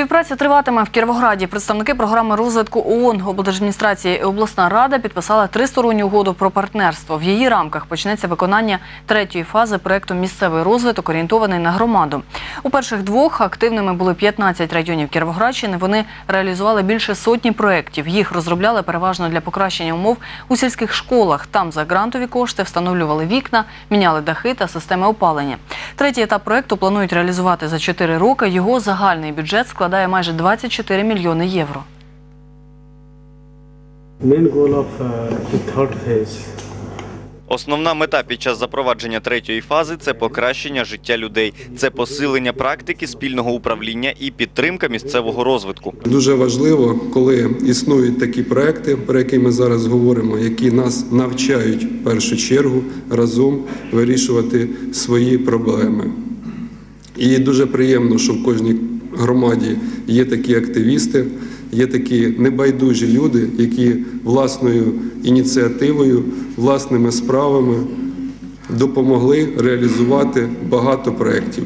Співпраця триватиме в Кіровограді. Представники програми розвитку ООН, облдержадміністрації і обласна рада підписали тристоронню угоду про партнерство. В її рамках почнеться виконання третьої фази проекту Місцевий розвиток орієнтований на громаду. У перших двох активними були 15 районів Кіровоградщини. Вони реалізували більше сотні проєктів. Їх розробляли переважно для покращення умов у сільських школах. Там за грантові кошти встановлювали вікна, міняли дахи та системи опалення. Третій етап проекту планують реалізувати за 4 роки. Його загальний бюджет складає майже 24 мільйони євро. main goal of uh, the third phase Основна мета під час запровадження третьої фази це покращення життя людей, це посилення практики спільного управління і підтримка місцевого розвитку. Дуже важливо, коли існують такі проекти, про які ми зараз говоримо, які нас навчають в першу чергу разом вирішувати свої проблеми. І дуже приємно, що в кожній громаді є такі активісти, є такі небайдужі люди, які власною ініціативою, власними справами допомогли реалізувати багато проєктів.